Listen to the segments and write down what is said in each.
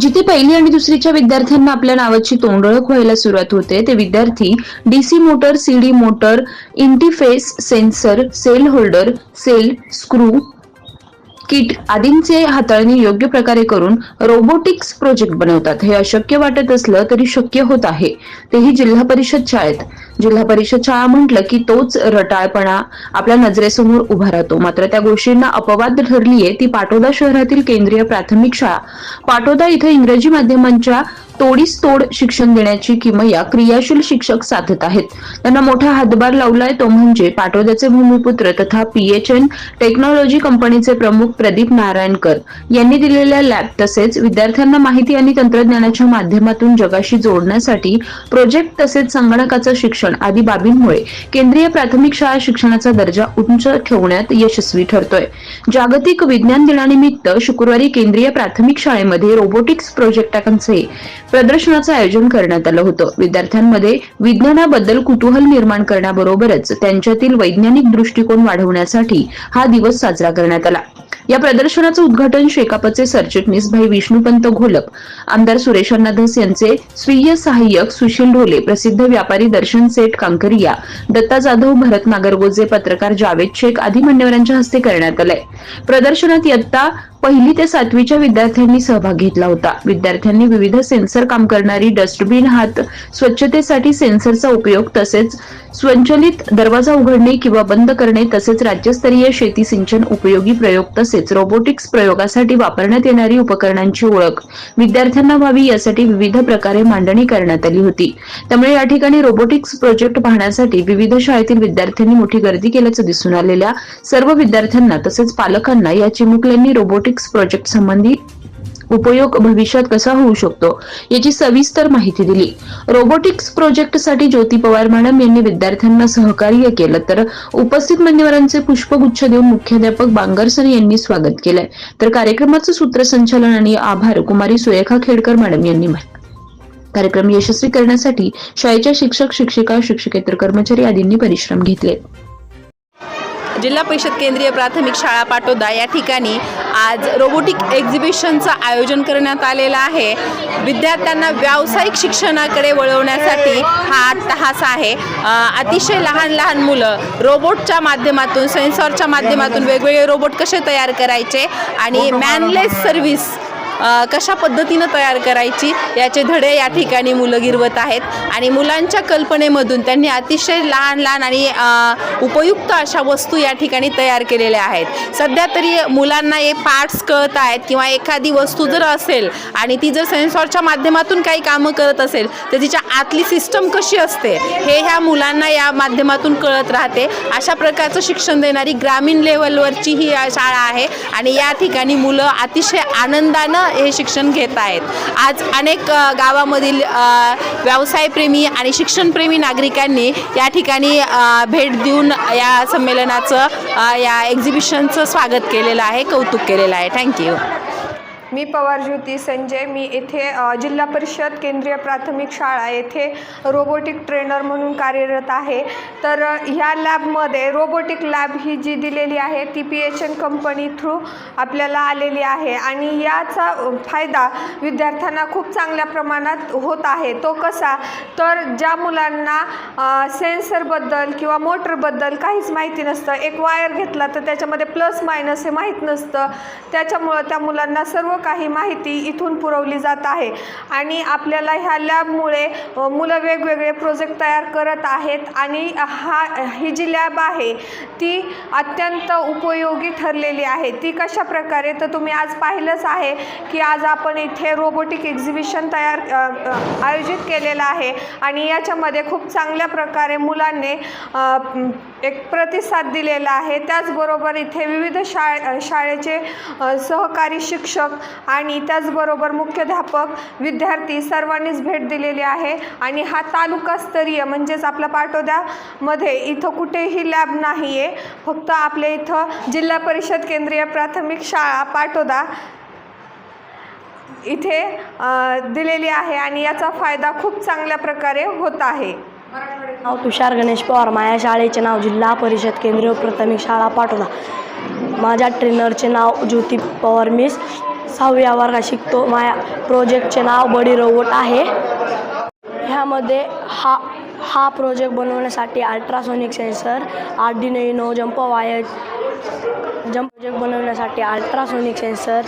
जिथे पहिली आणि दुसरीच्या विद्यार्थ्यांना आपल्या नावाची तोंडळख व्हायला सुरुवात होते ते विद्यार्थी DC motor CD motor interface sensor cell holder cell screw kit आदींचे हाताळणी योग्य प्रकारे करून रोबोटिक्स प्रोजेक्ट बनवतात. हे अशक्य वाटत असलं तरी शक्य होत आहे. तेही जिल्हा परिषद शाळेत. जिल्हा परिषद शाळा म्हटलं की तोच रटाळपणा आपल्या नजरेसमोर उभा राहतो. मात्र त्या गोष्टींना अपवाद ठरलीये ती पाटोदा शहरातील केंद्रीय प्राथमिक शाळा. पाटोदा इथं इंग्रजी माध्यमांच्या तोडीस तोड शिक्षण देण्याची किमया क्रियाशील शिक्षक साधत आहेत. त्यांना मोठा हातभार लावलाय तो म्हणजे पाटोद्याचे भूमिपुत्र तथा पीएचएन टेक्नॉलॉजी कंपनीचे प्रमुख प्रदीप नारायणकर यांनी दिलेल्या लॅब तसेच विद्यार्थ्यांना माहिती आणि तंत्रज्ञानाच्या माध्यमातून जगाशी जोडण्यासाठी प्रोजेक्ट तसेच संगणकाचं शिक्षण शिक्षण आदी बाबींमुळे केंद्रीय प्राथमिक शाळा शिक्षणाचा दर्जा उंच ठेवण्यात यशस्वी ठरतोय. जागतिक विज्ञान दिनानिमित्त शुक्रवारी केंद्रीय प्राथमिक शाळेमध्ये रोबोटिक्स प्रोजेक्टांचे प्रदर्शनाचं आयोजन करण्यात आलं होतं. विद्यार्थ्यांमध्ये विज्ञानाबद्दल कुतूहल निर्माण करण्याबरोबरच त्यांच्यातील वैज्ञानिक दृष्टिकोन वाढवण्यासाठी हा दिवस साजरा करण्यात आला. या प्रदर्शनाचं उद्घाटन शेकापचे सरचिटणीस भाई विष्णुपंत घोलप आमदार सुरेशांना धस यांचे स्वीय सहाय्यक सुशील ढोले प्रसिद्ध व्यापारी दर्शन सेठ कांकरिया दत्ता जाधव भरत नागरगोजे पत्रकार जावेद शेख आदी मान्यवरांच्या हस्ते करण्यात आलंय. प्रदर्शनात इयत्ता पहिली ते सातवीच्या विद्यार्थ्यांनी सहभाग घेतला होता. विद्यार्थ्यांनी विविध सेन्सर काम करणारी डस्टबिन हात स्वच्छतेसाठी सेन्सरचा उपयोग तसेच स्वयंचलित दरवाजा उघडणे किंवा बंद करणे तसेच राज्यस्तरीय शेती सिंचन उपयोगी प्रयोग तसेच रोबोटिक्स प्रयोगासाठी वापरण्यात येणारी उपकरणांची ओळख विद्यार्थ्यांना व्हावी यासाठी विविध प्रकारे मांडणी करण्यात आली होती. त्यामुळे या ठिकाणी रोबोटिक्स प्रोजेक्ट पाहण्यासाठी विविध शाळेतील विद्यार्थ्यांनी मोठी गर्दी केल्याचं दिसून आलेल्या सर्व विद्यार्थ्यांना तसेच पालकांना या चिमुकल्यांनी रोबोटिक्स प्रोजेक्ट संबंधी उपयोग भविष्यात कसा होऊ शकतो याची सविस्तर माहिती दिली. रोबोटिक्स प्रोजेक्टसाठी ज्योती पवार मॅडम यांनी विद्यार्थ्यांना सहकार्य केलं तर उपस्थित मान्यवरांचे पुष्पगुच्छ देऊन मुख्याध्यापक बांगरसर यांनी स्वागत केलंय. तर कार्यक्रमाचं सूत्रसंचालन आणि आभार कुमारी सुरेखा खेडकर मॅडम यांनी म्हटलं कार्यक्रम यशस्वी करण्यासाठी शाळेच्या शिक्षक शिक्षिका शिक्षकेतर कर्मचारी आदींनी परिश्रम घेतले. जिल्हा परिषद केंद्रीय प्राथमिक शाळा पाटोदा या ठिकाणी आज रोबोटिक एक्झिबिशनचं आयोजन करण्यात आलेलं आहे. विद्यार्थ्यांना व्यावसायिक शिक्षणाकडे वळवण्यासाठी हा अट्टहास आहे. अतिशय लहान लहान मुलं रोबोटच्या माध्यमातून सेन्सॉरच्या माध्यमातून वेगवेगळे रोबोट कसे तयार करायचे आणि मॅनलेस सर्व्हिस कशा पद्धतीनं तयार करायची याचे धडे या ठिकाणी मुलं गिरवत आहेत. आणि मुलांच्या कल्पनेमधून त्यांनी अतिशय लहान लहान आणि उपयुक्त अशा वस्तू या ठिकाणी तयार केलेल्या आहेत. सध्या तरी मुलांना हे पार्ट्स कळत आहेत किंवा एखादी वस्तू जर असेल आणि ती जर सेन्सॉरच्या माध्यमातून काही कामं करत असेल तर तिच्या आतली सिस्टम कशी असते हे ह्या मुलांना या माध्यमातून कळत राहते. अशा प्रकारचं शिक्षण देणारी ग्रामीण लेवलवरची ही शाळा आहे आणि या ठिकाणी मुलं अतिशय आनंदानं हे शिक्षण घेत आहेत. आज अनेक गावामधील व्यवसायप्रेमी आणि शिक्षणप्रेमी नागरिकांनी या ठिकाणी भेट देऊन या संमेलनाचं या एक्झिबिशनचं स्वागत केलेलं आहे कौतुक केलेलं आहे. थँक्यू मी पवार ज्योती संजय मी येथे जिल्हा परिषद केंद्रीय प्राथमिक शाळा येथे रोबोटिक ट्रेनर म्हणून कार्यरत आहे. तर ह्या लॅबमध्ये रोबोटिक लॅब ही जी दिलेली आहे ती P H N company through आपल्याला आलेली आहे. आणि याचा फायदा विद्यार्थ्यांना खूप चांगल्या प्रमाणात होत आहे. तो कसा? तर ज्या मुलांना सेन्सरबद्दल किंवा मोटरबद्दल काहीच माहिती नसतं एक वायर घेतला तर त्याच्यामध्ये प्लस मायनस हे माहीत नसतं. त्याच्यामुळं त्या मुलांना सर्व काही माहिती इथून पुरवली जात आहे. आणि आपल्याला ह्या लॅबमुळे मुलं वेगवेगळे प्रोजेक्ट तयार करत आहेत आणि हा ही जी लॅब आहे ती अत्यंत उपयोगी ठरलेली आहे. ती कशा प्रकारे? तर तुम्ही आज पाहिलंच आहे की आज आपण इथे रोबोटिक एक्झिबिशन तयार आयोजित केलेलं आहे. आणि याच्यामध्ये खूप चांगल्या प्रकारे मुलांनी एक प्रतिसाद दिलेला आहे. त्याचबरोबर इथे विविध शाळे शाळेचे सहकारी शिक्षक आणि त्याचबरोबर मुख्याध्यापक विद्यार्थी सर्वांनीच भेट दिलेली आहे. आणि हा तालुकास्तरीय म्हणजेच आपल्या पाटोद्यामध्ये इथं कुठेही लॅब नाही आहे फक्त आपल्या इथं जिल्हा परिषद केंद्रीय प्राथमिक शाळा पाटोदा इथे दिलेली आहे आणि याचा फायदा खूप चांगल्या प्रकारे होत आहे. नाव तुषार गणेश पवार. माझ्या शाळेचे नाव जिल्हा परिषद केंद्रीय प्राथमिक शाळा पाटोदा. माझ्या ट्रेनरचे नाव ज्योती पवार मिस. सहाव्या वर्गात शिकतो. माझ्या प्रोजेक्टचे नाव बडी रोबोट आहे. ह्यामध्ये हा हा प्रोजेक्ट बनवण्यासाठी ultrasonic sensor Arduino jump wire jump project बनवण्यासाठी ultrasonic sensor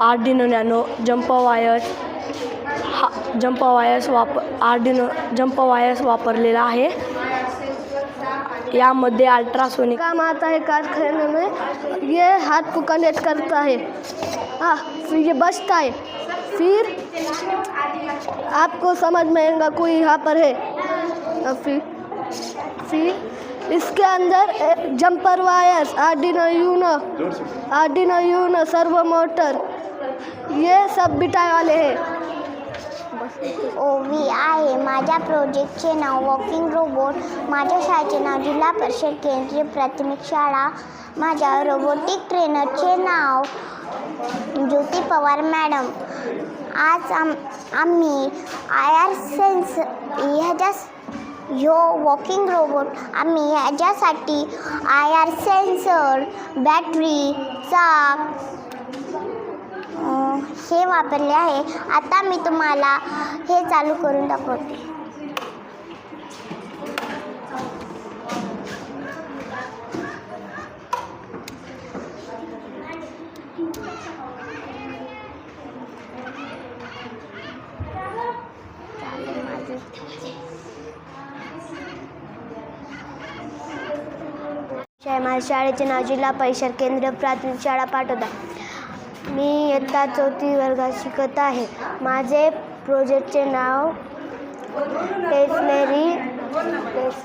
Arduino nano jump wire हा जंप वायर्स वाप आर्डिनो जंप वायर्स वापरलेला आहे. यामध्ये अल्ट्रासोनिक. काम आता है कारखाने में ये हाथ को कनेक्ट करता है. हाँ फिर ये बचता है. फिर आपको समझ में आएगा कोई यहाँ पर है. और फिर फिर इसके अंदर jumper wires Arduino Uno Arduino Uno servo motor ये सब बिटाई वाले हैं. ओवी आहे. माझ्या प्रोजेक्टचे नाव वॉकिंग रोबोट. माझ्या शाळेचे नाव जिल्हा परिषद केंद्रीय प्राथमिक शाळा. माझ्या रोबोटिक ट्रेनरचे नाव ज्योती पवार मॅडम. आज आम आम्ही आय आर सेन्स ह्याच्या ह्यो वॉकिंग रोबोट. आम्ही ह्याच्यासाठी आय आर सेन्सर बॅटरी चाक हे वापरले आहे आता मी तुम्हाला हे चालू करून दाखवते माझ्या शाळेचे नाव जिल्हा परिषद केंद्रीय प्राथमिक शाळा पाठवतात मी इयत्ता चौथी वर्गात शिकत आहे. माझे प्रोजेक्टचे नाव टेस्लरी टेस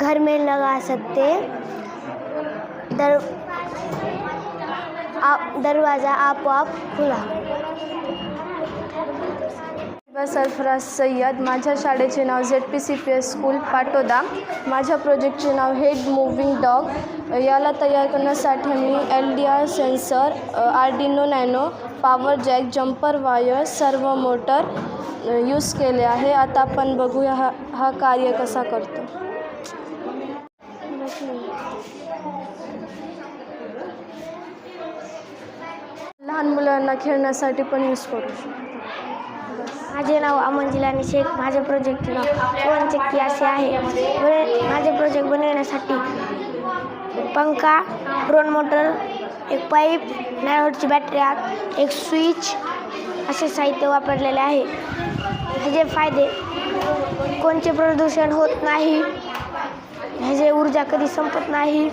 घर में लगा सकते दर आप दरवाज़ा आपोआप खुला। सरफराज सय्यद. माझ्या शाळेचे नाव Z P C P S school Patoda. माझ्या प्रोजेक्टचे नाव हेड मूव्हिंग डॉग याला तयार करण्यासाठी मी L D R sensor Arduino nano power jack jumper wire servo motor use केले आहे. आता आपण बघूया हा हा कार्य कसा करतो. लहान मुलांना खेळण्यासाठी पण यूज करू शकतो. माझे नाव अमन जिलानी शेख माझे प्रोजेक्टचे नाव पवन चक्की असे आहे. माझे प्रोजेक्ट बनवण्यासाठी पंखा ड्रोन मोटर एक पाईप नॅरोची बॅटरी आत एक स्विच असे साहित्य वापरलेले आहे. ह्याचे फायदे कोणते प्रदूषण होत नाही ह्याचे ऊर्जा कधी संपत नाही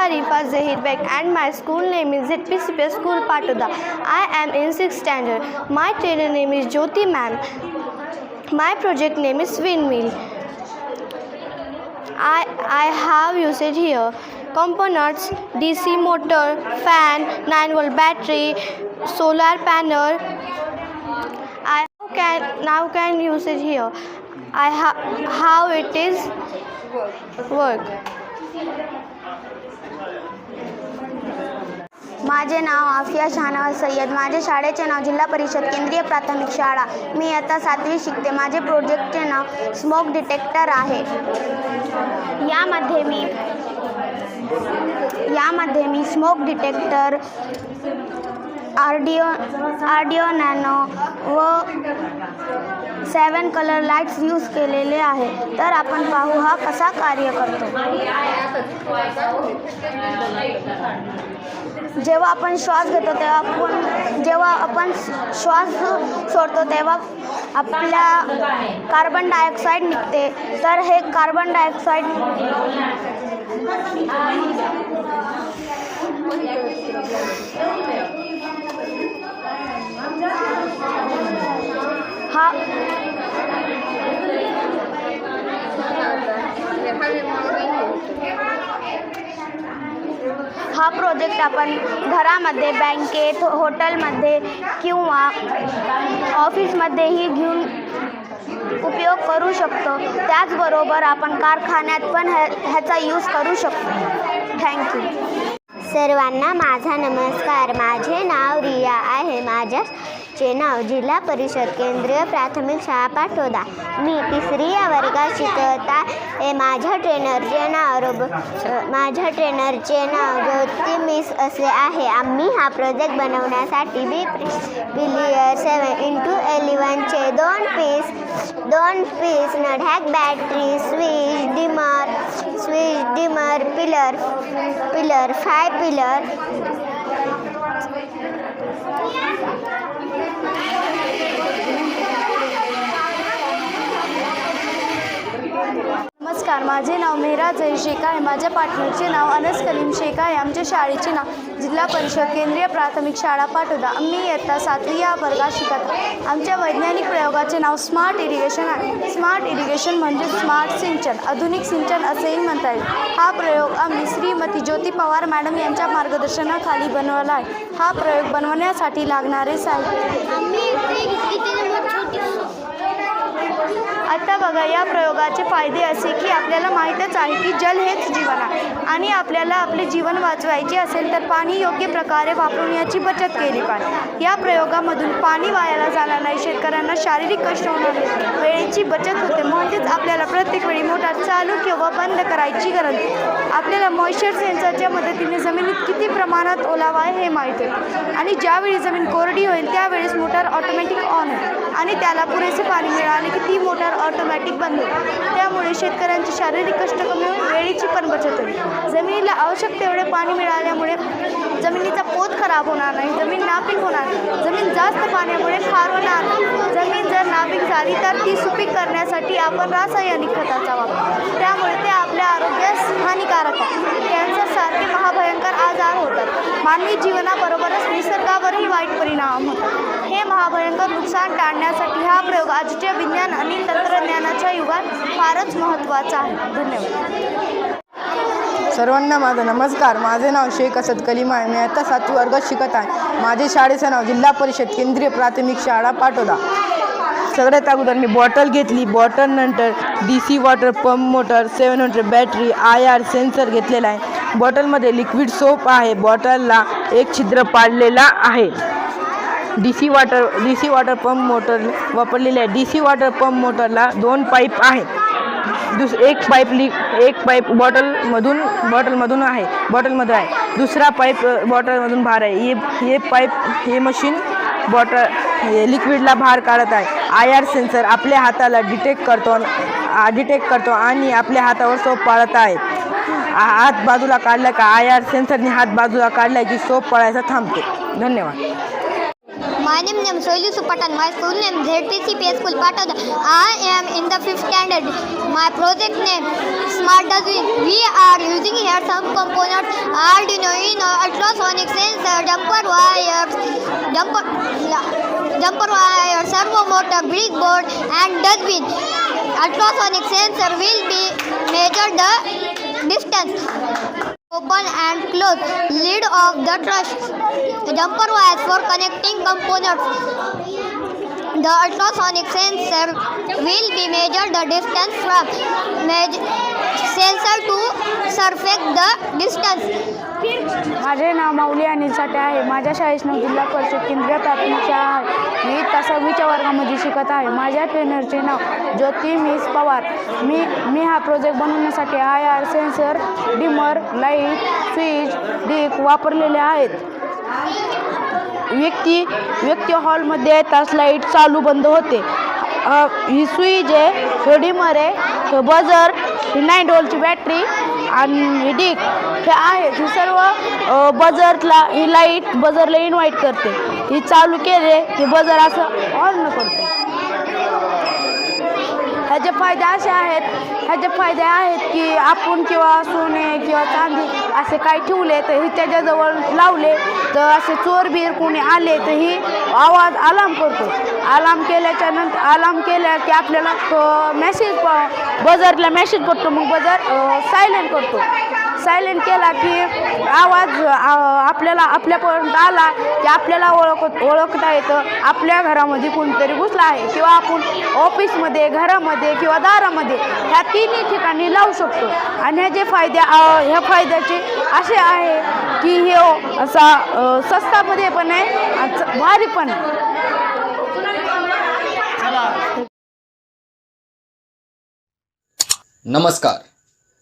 Harifa Zahir Beg and my school name is ZPCP School Patoda. I am in 6th standard. My trainer name is Jyoti ma'am. My project name is Windmill. I, I have used here components, DC motor, fan, 9 volt battery, solar panel. I can now can use it here. I have how it is work. माझे नाव आफिया शहानवाज सय्यद. माझे शाळेचे नाव जिल्हा परिषद केंद्रीय प्राथमिक शाळा. मी आता सातवी शिकते. माझे प्रोजेक्टचे नाव स्मोक डिटेक्टर आहे. यामध्ये मी यामध्ये मी smoke detector Arduino Arduino nano व सेवन कलर लाईट्स यूज केलेले आहे तर आपण पाहू हा कसा कार्य करतो. जेव्हा आपण श्वास घेतो तेव्हा आपण जेव्हा आपण श्वास सोडतो तेव्हा आपल्या कार्बन डायऑक्साईड निघते. तर हे कार्बन डायऑक्साईड हा प्रोजेक्ट आपण घरामध्ये बँकेत हॉटेलमध्ये किंवा ऑफिसमध्येही घेऊन उपयोग करू शकतो. त्याचबरोबर आपण कारखान्यात पण ह्या ह्याचा यूज करू शकतो. थँक्यू सर्वांना माझा नमस्कार. माझे नाव रिया आहे. माझ्या चे नाव जिल्हा परिषद केंद्रीय प्राथमिक शाळा पाटोदा मी तिसरी या वर्गात शिकत आहे माझ्या ट्रेनरचे नाव रोब माझ्या ट्रेनरचे नाव ज्योती मिस असे आहे. आम्ही हा प्रोजेक्ट बनवण्यासाठी बी बिलियर सेवन इंटू एलिवनचे दोन पीस दोन piece नढॅक battery switch dimmer switch dimmer pillar pillar five pillar नमस्कार. माझे नाव मेहरा जय शेख आहे. माझ्या पार्टनरचे नाव अनस कलीम शेख आहे. आमच्या शाळेचे नाव जिल्हा परिषद केंद्रीय प्राथमिक शाळा पाठवता आम्ही इयत्ता सातवी या वर्गात शिकत आहे आमच्या वैज्ञानिक प्रयोगाचे नाव स्मार्ट इरिगेशन आहे. स्मार्ट इरिगेशन म्हणजे स्मार्ट सिंचन आधुनिक सिंचन असेही म्हणता येईल. हा प्रयोग आम्ही श्रीमती ज्योती पवार मॅडम यांच्या मार्गदर्शनाखाली बनवला आहे. हा प्रयोग बनवण्यासाठी लागणारे साहित्य. आता बघा या प्रयोगाचे फायदे असे की आपल्याला माहीतच आहे की जल हेच जीवन आहे आणि आपल्याला आपले जीवन वाचवायचे असेल तर पाणी योग्य प्रकारे वापरून याची बचत केली पाहिजे या प्रयोगामधून पाणी वायाला जाणार नाही शेतकऱ्यांना शारीरिक कष्ट होणार नाही. वेळेची बचत होते म्हणजेच आपल्याला प्रत्येक वेळी मोटार चालू किंवा बंद करायची गरज नाही. आपल्याला मॉइश्चर सेन्सरच्या मदतीने जमिनीत किती प्रमाणात ओलावा आहे हे माहीत होते आणि ज्यावेळी जमीन कोरडी होईल त्यावेळेस मोटार ऑटोमॅटिक ऑन होईल आणि त्याला पुरेसे पाणी मिळाले की ती मोटार ऑटोमॅटिक बंद होईल. त्यामुळे शेतकऱ्यांचे शारीरिक कष्ट कमी होऊन वेळेची पण बचत होईल. जमिनीला आवश्यक तेवढे पाणी मिळाल्यामुळे जमिनीचा पोत खराब होणार नाही जमीन नापीक होणार जमीन जास्त पाण्यामुळे खार होणार जमीन जर नापीक झाली तर ती सुपीक करण्यासाठी आपण रासायनिक खताचा वापर त्यामुळे ते आपल्या आरोग्यास हानिकारक आहे. कॅन्सरसारखे महाभयंकर आजार होतात. मानवी जीवनाबरोबरच निसर्गावरही वाईट परिणाम होतात. हे महाभयंकर नुकसान टाळण्यासाठी हा प्रयोग आजच्या विज्ञान आणि तंत्रज्ञानाच्या युगात फारच महत्त्वाचा आहे. धन्यवाद. सर्वांना माझा नमस्कार. माझे नाव शेख असद कलीमा आहे. मी आता सातवी वर्गात शिकत आहे. माझे शाळेचं नाव जिल्हा परिषद केंद्रीय प्राथमिक शाळा पाटोदा. सगळ्यात अगोदर मी बॉटल घेतली. बॉटल नंतर D C water pump motor seven hundred battery I R sensor घेतलेला आहे. बॉटलमध्ये लिक्विड सोप आहे. बॉटलला एक छिद्र पाडलेला आहे. D C water D C water pump motor वापरलेली आहे. डी सी वॉटर पंप मोटरला दोन पाईप आहेत. दुस एक पाईप लिक एक पाईप बॉटलमधून बॉटलमधून आहे बॉटलमध्ये आहे. दुसरा पाईप बॉटलमधून भार आहे. हे हे पाईप हे मशीन बॉटल हे लिक्विडला भार काढत आहे. आय आर सेन्सर आपल्या हाताला डिटेक्ट करतो डिटेक्ट करतो आणि आपल्या हातावर सोप पाळत आहे. आ- हात बाजूला काढला का आय आर सेन्सरने हात बाजूला काढला की सोप पळायचा थांबते. धन्यवाद. My name is Soilu Supatan. My school name is ZPCPS School Patoda. I am in the fifth standard. My project name Smart Dustbin. We are using here some components Arduino, Uno, ultrasonic sensor, jumper wires, jumper, jumper wire, servo motor, brick board, and dustbin. Ultrasonic sensor will be measure the distance. Open and close lid of the truss. Jumper wires for connecting components. The ultrasonic sensor will be measure the distance from sensor to surface the distance. माझे नाव माऊली अनिल साठे आहे. माझ्या शाळेचं नाव जिल्हा परिषद केंद्रीय प्राथमिक शाळा आहे. मी इयत्ता सहावीच्या वर्गामध्ये शिकत आहे. माझ्या ट्रेनरचे नाव ज्योती मिस पवार. मी मी हा प्रोजेक्ट बनवण्यासाठी I R sensor dimmer light switch Dick वापरलेले आहेत. व्यक्ती व्यक्ती हॉलमध्ये येताच लाइट चालू बंद होते. ही स्विच आहे हे डिमर आहे हे बजर ही नाईन होलची बॅटरी आणि हे डिक हे आहे ही सर्व बजरला ही लाइट बजरला इन्व्हाइट करते. ही चालू केले की बजर असं ऑन करते. ह्याचे फायदे असे आहेत ह्याचे फायदे आहेत की आपण किंवा सोने किंवा चांदी असे काही ठेवले तर हे त्याच्याजवळ लावले तर असे चोर बीर कोणी आले तर ही आवाज अलाम करतो. अलाम केल्याच्यानंतर अलाम केल्या की आपल्याला मेसेज बजरला मेसेज करतो. मग बजर सायलेंट करतो. सायलेंट केला की आवाज आपल्याला आपल्यापर्यंत आला की आपल्याला ओळख ओळखता येतं. आपल्या घरामध्ये कोणतरी घुसला आहे किंवा आपण ऑफिसमध्ये घरामध्ये किंवा दारामध्ये ह्या तिन्ही ठिकाणी लावू शकतो. आणि ह्याचे फायदे ह्या फायद्याचे असे आहे की हे असा स्वस्तामध्ये पण आहे भारी पण आहे. नमस्कार.